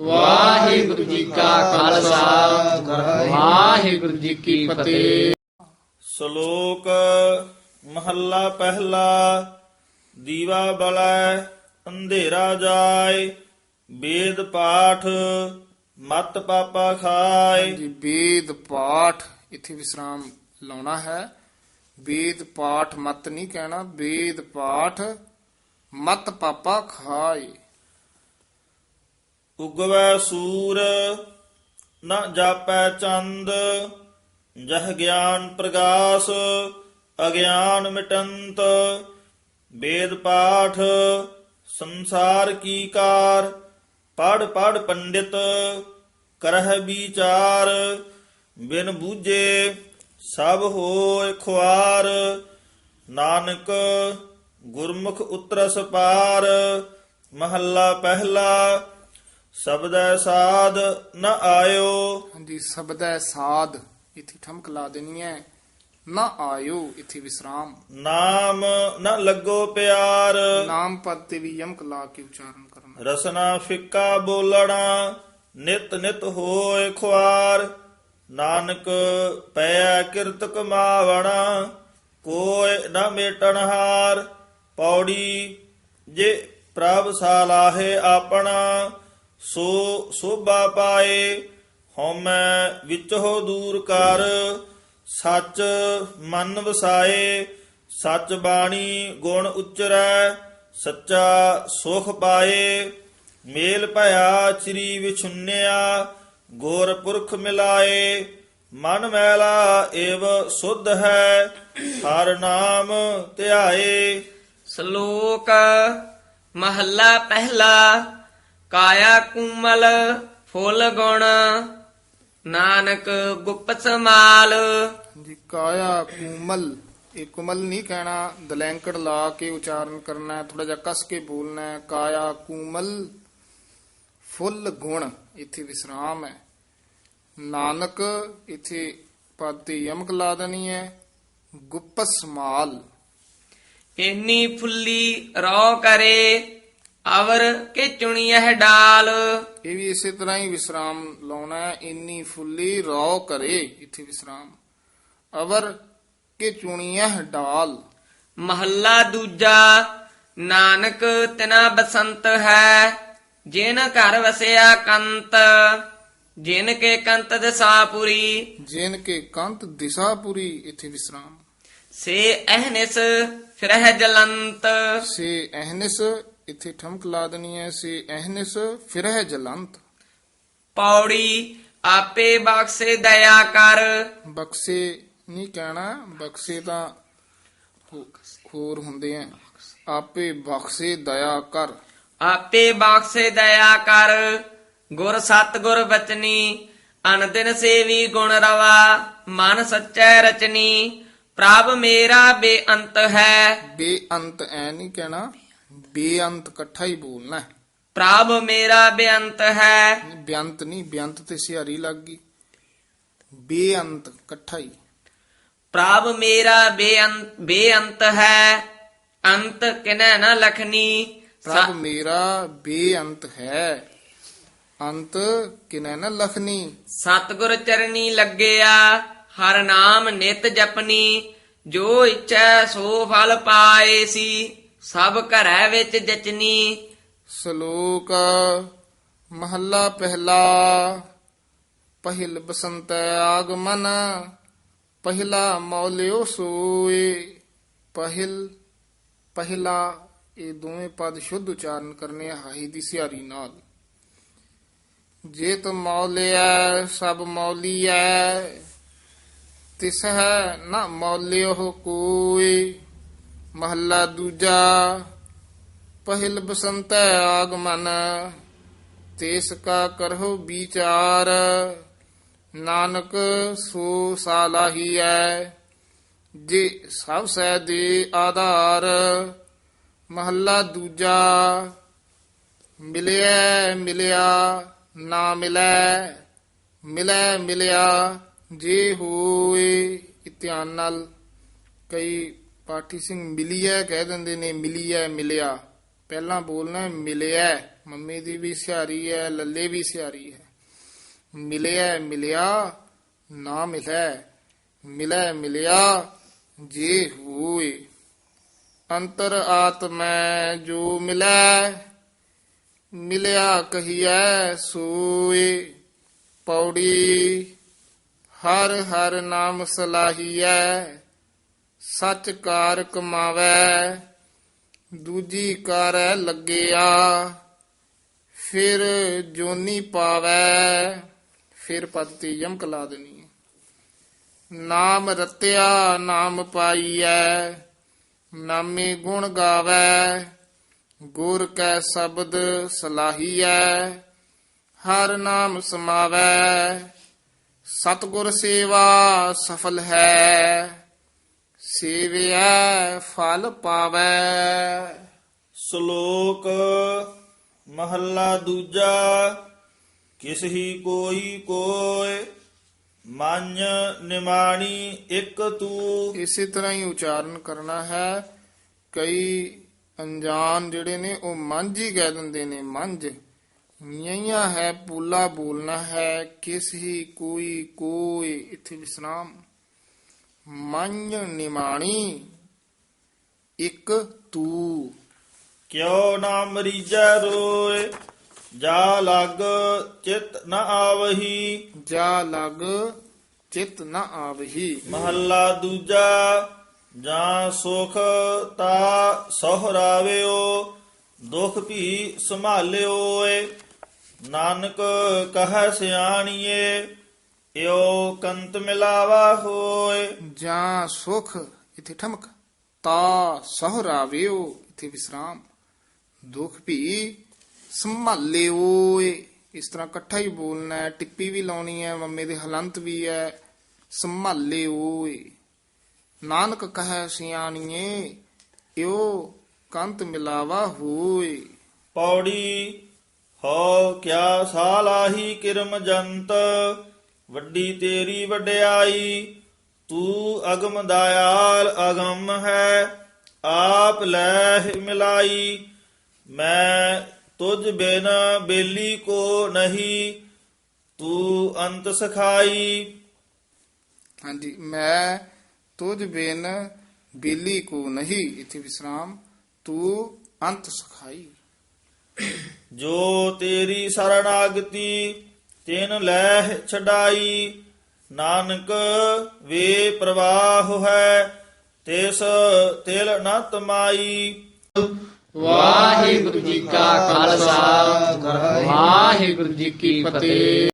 ਵਾਹਿਗੁਰੂ ਜੀ ਕਾ ਖਾਲਸਾ। ਵਾਹਿਗੁਰੂ ਜੀ ਕੀ ਫਤਿਹ। ਸ਼ਲੋਕ ਮਹੱਲਾ ਪਹਿਲਾ ਦੀਵਾ ਬਲੈ ਅੰਧੇਰਾ ਜਾਏ ਵੇਦ ਪਾਠ ਮਤ ਪਾਪਾ ਖਾਏ। ਜੀ ਵੇਦ ਪਾਠ ਇੱਥੇ ਵਿਸਰਾਮ ਲਾਉਣਾ ਹੈ। ਵੇਦ ਪਾਠ ਮਤ ਨਹੀਂ ਕਹਿਣਾ ਵੇਦ ਪਾਠ ਮਤ ਪਾਪਾ ਖਾਏ। ਉਗਵੈ ਸੂਰ, ਨ ਜਾਪੈ ਚੰਦ, ਜਹ ਗਿਆਨ ਪ੍ਰਗਾਸ, ਅਗਿਆਨ ਮਿਟੰਤ, ਵੇਦ ਪਾਠ, ਸੰਸਾਰ ਕੀ ਕਾਰ ਪੜ ਪੜ ਪੰਡਿਤ, ਕਰਹਿ ਵਿਚਾਰ, ਬਿਨ ਬੂਝੇ ਸਭ ਹੋਇ ਖੁਆਰ, ਨਾਨਕ ਗੁਰਮੁਖ ਉਤਰਸ ਪਾਰ, ਮਹੱਲਾ ਪਹਿਲਾ ਸਬਦੈ ਸਾਧ ਨ ਆਇਓ। ਹਾਂਜੀ ਸ਼ਬਦੈ ਸਾਧ ਇੱਥੇ ਠਮਕ ਲਾ ਦੇਣੀ ਹੈ। ਨਾ ਆਇਓ ਇੱਥੇ ਵਿਸਰਾਮ। ਨਾਮ ਨ ਲੱਗੋ ਪਿਆਰ। ਨਾਮ ਪਦ ਤੇ ਵੀ ਯਮਕ ਲਾ ਕੇ ਉਚਾਰਨ ਕਰਨਾ। ਰਸਨਾ ਫਿੱਕਾ ਬੋਲਣਾ ਨਿਤ ਨਿਤ ਹੋਏ ਖੁਆਰ। ਨਾਨਕ ਪਿਆ ਕਿਰਤ ਕਮਾਵਣਾ ਕੋਇ ਨ ਮੇਟਣ ਹਾਰ। ਪੌੜੀ ਜੇ ਪ੍ਰਭ ਸਾਲਾਹੇ ਆਪਣਾ। ਸੋ ਸੋਭਾ ਪਾਏ, ਹਉਮੈ ਵਿਚੋ ਦੂਰ ਕਰ, ਸੱਚ ਮਨ ਵਸਾਏ, ਸੱਚ ਬਾਣੀ ਗੁਣ ਉਚਰੈ, ਸੱਚਾ ਸੁਖ ਪਾਏ। ਮੇਲ ਭਇਆ ਚਰੀ ਵਿਛੁੰਨਿਆ, ਗੋਰ ਪੁਰਖ ਮਿਲਾਏ। ਮਨ ਮੈਲਾ ਏਵ ਸੁਧ ਹੈ, ਹਰ ਨਾਮ ਧਿਆਏ। ਸ਼ਲੋਕ ਮਹੱਲਾ ਪਹਿਲਾ। ਕਾਇਆ ਕੁਮਲ ਫੁੱਲ ਗੁਣ ਨਾਨਕ ਗੁਪਤ ਸਮਾਲ ਜੀ ਕਾਇਆ ਕੁਮਲ ਇਹ ਕੁਮਲ ਨਹੀਂ ਕਹਿਣਾ ਦਲੈਂਕੜ ਲਾ ਕੇ ਉਚਾਰਨ ਕਰਨਾ ਥੋੜਾ ਜਿਹਾ ਕਸ ਕੇ ਬੋਲਣਾ ਕਾਇਆ ਕੁਮਲ ਫੁੱਲ ਗੁਣ ਇੱਥੇ ਵਿਸਰਾਮ ਹੈ। ਨਾਨਕ ਇੱਥੇ ਪਦ ਤੇ ਯਮਕ ਲਾ ਦੇਣੀ ਹੈ ਗੁਪਤ ਸਮਾਲ ਇੰਨੀ ਫੁੱਲੀ ਰੋ ਕਰੇ ਅਵਰ ਕੇ ਚੁਣੀਐ ਡਾਲ? ਇਹ ਵੀ ਇਸੇ ਤਰ੍ਹਾਂ ਹੀ ਵਿਸਰਾਮ ਲਾਉਣਾ ਹੈ। ਇੰਨੀ ਫੁੱਲੀ ਰੌ ਕਰੇ ਇੱਥੇ ਵਿਸਰਾਮ। ਅਵਰ ਕੇ ਚੁਣੀਐ ਡਾਲ? ਮਹੱਲਾ ਦੂਜਾ ਨਾਨਕ ਤਿਨਾ ਬਸੰਤ ਹੈ ਜਿਨ ਘਰ ਵਸਿਆ ਕੰਤ ਜਿਨ ਕੇ ਕੰਤ ਦਸਾਪੁਰੀ ਜਿਨ ਕੇ ਕੰਤ ਦਿਸ਼ਾਪੁਰੀ ਇੱਥੇ ਵਿਸਰਾਮ। ਸੇ ਅਹਨਿਸ ਫਿਰਹਿ ਜਲੰਤ। ਸੇ ਅਹਨਿਸ ਇੱਥੇ ਠਮਕ ਲਾ ਦੇਣੀ ਹੈ ਸੇ ਅਹਨਿਸ ਫਿਰਹਿ ਜਲੰਤ। ਪੌੜੀ ਆਪੇ ਬਖਸ਼ੇ ਦਇਆ ਕਰ। ਬਖਸ਼ੇ ਨਹੀਂ ਕਹਿਣਾ ਬਖਸ਼ੇ ਤਾਂ ਹੋਰ ਹੁੰਦੇ ਆ ਆਪੇ ਬਖਸ਼ੇ ਦਇਆ ਕਰ। ਆਪੇ ਬਖਸ਼ੇ ਦਇਆ ਕਰ। ਗੁਰ ਸਤਗੁਰ ਬਚਨੀ ਅਨਦਿਨ ਸੇਵੀ ਗੁਣ ਰਵਾ। ਮਨ ਸੱਚੈ ਰਚਨੀ ਪ੍ਰਭ ਮੇਰਾ ਬੇਅੰਤ ਹੈ। ਬੇਅੰਤ ਐ ਨਹੀਂ ਕਹਿਣਾ। ਬੇਅੰਤ ਇਕੱਠਾ ਹੀ ਬੋਲਣਾ ਹੈ। ਪ੍ਰਭ ਮੇਰਾ ਬੇਅੰਤ ਹੈ। ਨਹੀਂ, ਬੇਅੰਤ ਨਹੀਂ ਬੇਅੰਤ ਤੇ ਸਿਹਾਰੀ ਲੱਗ ਗਈ। ਬੇਅੰਤ ਇਕੱਠਾ ਹੀ। ਪ੍ਰਭ ਮੇਰਾ ਬੇਅੰਤ ਬੇਅੰਤ ਹੈ। ਅੰਤ ਕਿਨੈ ਨ ਲਖਨੀ? ਪ੍ਰਭ ਮੇਰਾ ਬੇਅੰਤ ਹੈ। ਅੰਤ ਕਿਨੈ ਨ ਲਖਨੀ? ਸਤਗੁਰ ਚਰਨੀ ਲੱਗਿਆ ਹਰ ਨਾਮ ਨਿਤ ਜਪਨੀ। ਜੋ ਇੱਛੈ ਸੋ ਫਲ ਪਾਏ ਸੀ। ਸਭ ਘਰੈ ਵਿੱਚ ਜਚਨੀ। ਸ਼ਲੋਕ ਮਹੱਲਾ ਪਹਿਲਾ। ਪਹਿਲ ਬਸੰਤ ਆਗਮਨ, ਪਹਿਲਾ ਮੌਲਿਓ ਸੋਏ ਪਹਿਲ, ਪਹਿਲਾ ਇਹ ਦੋਵੇਂ ਪਦ ਸ਼ੁੱਧ ਉਚਾਰਨ ਕਰਨੇ ਆ, ਹਾਹੀ ਦੀ ਸਿਹਾਰੀ ਨਾਲ। ਜੇ ਤੁਮ ਮੌਲਿਆ ਸਭ ਮੌਲੀਐ ਤਿਸ ਹੈ ਨਾ ਮੌਲਿਓ ਕੋਈ। ਮਹੱਲਾ ਦੂਜਾ, ਪਹਿਲ ਬਸੰਤ ਆਗਮਨ, ਤੇਸ ਕਾ ਕਰਹੁ ਵਿਚਾਰ, ਨਾਨਕ ਸੋ ਸਾਲਾਹੀ ਐ, ਜੇ ਸਭ ਸੈ ਦੇ ਆਧਾਰ, ਮਹੱਲਾ ਦੂਜਾ ਮਿਲਿਆ ਮਿਲਿਆ, ਨਾ ਮਿਲੈ ਮਿਲੈ, ਮਿਲਿਆ, ਜੇ ਹੋਏ ਇਤਿਆਨ ਨਾਲ ਕਈ ਪਾਠੀ ਸਿੰਘ ਮਿਲੀਐ, ਕਹਿ ਦਿੰਦੇ ਨੇ, ਮਿਲੀਐ, ਮਿਲਿਆ। ਪਹਿਲਾਂ ਬੋਲਣਾ ਹੈ ਮਿਲਿਆ ਮੰਮੀ ਦੀ ਵੀ ਸਿਹਾਰੀ ਹੈ, ਲੱਲੇ ਵੀ ਸਿਹਾਰੀ ਹੈ। ਮਿਲਿਆ ਮਿਲਿਆ, ਨਾ ਮਿਲੈ। ਮਿਲੈ, ਮਿਲਿਆ, ਜੇ ਹੋਏ। ਅੰਤਰ ਆਤਮੈ ਜੋ ਮਿਲੈ, ਮਿਲਿਆ ਕਹੀਐ, ਸੋਏ। ਪੌੜੀ ਹਰ ਹਰ ਨਾਮ ਸਲਾਹੀਐ ਸਚ ਕਾਰ ਕਮਾਵੈ, ਦੂਜੀ ਕਾਰੈ ਲੱਗਿਆ, ਫਿਰ ਜੋਨੀ ਪਾਵੈ, ਫਿਰ ਪਦ ਤੇ ਯਮਕ ਲਾ ਦੇਣੀ ਨਾਮ ਰਤਿਆ, ਨਾਮ ਪਾਈਐ, ਨਾਮੇ ਗੁਣ ਗਾਵੈ, ਗੁਰ ਕੈ ਸ਼ਬਦ ਸਲਾਹੀਐ, ਹਰ ਨਾਮ ਸਮਾਵੈ, ਸਤਗੁਰ ਸੇਵਾ ਸਫਲ ਹੈ। ਸੇਵਿਆ ਫਲ ਪਾਵੈ। ਸ਼ਲੋਕ ਮਹੱਲਾ ਦੂਜਾ ਕਿਸ ਹੀ ਕੋਈ ਕੋਇ ਮੰਨ ਨਿਮਾਣੀ ਇੱਕ ਤੂੰ। ਇਸੇ ਤਰ੍ਹਾਂ ਹੀ ਉਚਾਰਨ ਕਰਨਾ ਹੈ। ਕਈ ਅਣਜਾਣ ਜਿਹੜੇ ਨੇ ਉਹ ਮੰਝ ਹੀ ਕਹਿ ਦਿੰਦੇ ਨੇ ਮੰਝ। ਨਿਆ ਹੈ ਪੂਲਾ ਬੋਲਣਾ ਹੈ ਕਿਸ ਹੀ ਕੋਈ ਕੋਈ ਇੱਥੇ ਵਿਸਰਾਮ। ਮੰਝ ਨਿਮਾਣੀ ਇੱਕ ਤੂੰ। ਕਿਉ ਨਾ ਮਰੀਜੈ ਰੋਏ ਜਾ ਲੱਗ ਚਿਤ ਨ ਆਵਹੀ। ਜਾ ਲਗ ਚਿਤ ਨ ਆਵਹੀ। ਮਹੱਲਾ ਦੂਜਾ ਜਾਂ ਸੁਖ ਤਾ ਸਹਰਾਵਿਓ ਦੁਖ ਵੀ ਸੰਭਾਲਿਓ ਏ ਨਾਨਕ ਕਹੈ ਸਿਆਣੀਏ ਇਓ ਕੰਤ ਮਿਲਾਵਾ ਹੋਏ। ਜਾਂ ਸੁਖ ਇਥੇ ਠਮਕ। ਤਾ ਸਹਰਾਵਿਓ ਇਥੇ ਵਿਸਰਾਮ। ਦੁਖ ਵੀ ਸੰਭਾਲਿਓ ਇਸ ਤਰ੍ਹਾਂ ਇਕੱਠਾ ਹੀ ਬੋਲਣਾ ਹੈ। ਟਿੱਪੀ ਵੀ ਲਾਉਣੀ ਹੈ ਮੰਮੇ ਦੇ ਹਲੰਤ ਵੀ ਹੈ। ਸੰਭਾਲਿਓ ਨਾਨਕ ਕਹੈ ਸਿਆਣੀਏ ਇਓ ਕੰਤ ਮਿਲਾਵਾ ਹੋਏ। ਪੌੜੀ ਹੋ ਕਿਆ ਸਾਲਾਹੀ ਕਿਰਮ ਜੰਤ। ਵੱਡੀ ਤੇਰੀ ਵਡਿਆਈ ਤੂੰ ਅਗਮ ਦਇਆਲ ਅਗੰਮ ਹੈ ਆਪ ਲੈ ਮਿਲਾਈ। ਮੈਂ ਤੁਝ ਬਿਨ ਬੇਲੀ ਕੋ ਨਹੀਂ ਤੂੰ ਅੰਤ ਸਖਾਈ। ਹਾਂਜੀ ਮੈਂ ਤੁਝ ਬਿਨ ਬੇਲੀ ਕੋ ਨਹੀਂ ਇਥੇ ਵਿਸਰਾਮ ਤੂੰ ਅੰਤ ਸਖਾਈ। ਜੋ ਤੇਰੀ ਸਰਣਾਗਤੀ ਤਿਨ ਲੈ ਛਡਾਈ, ਨਾਨਕ ਵੇ ਪ੍ਰਵਾਹ ਹੈ, ਤਿਸ ਤਿਲ ਨ ਤਮਾਈ। ਵਾਹਿਗੁਰੂ ਜੀ ਕਾ ਖਾਲਸਾ, ਵਾਹਿਗੁਰੂ ਜੀ ਕੀ ਫਤਿਹ।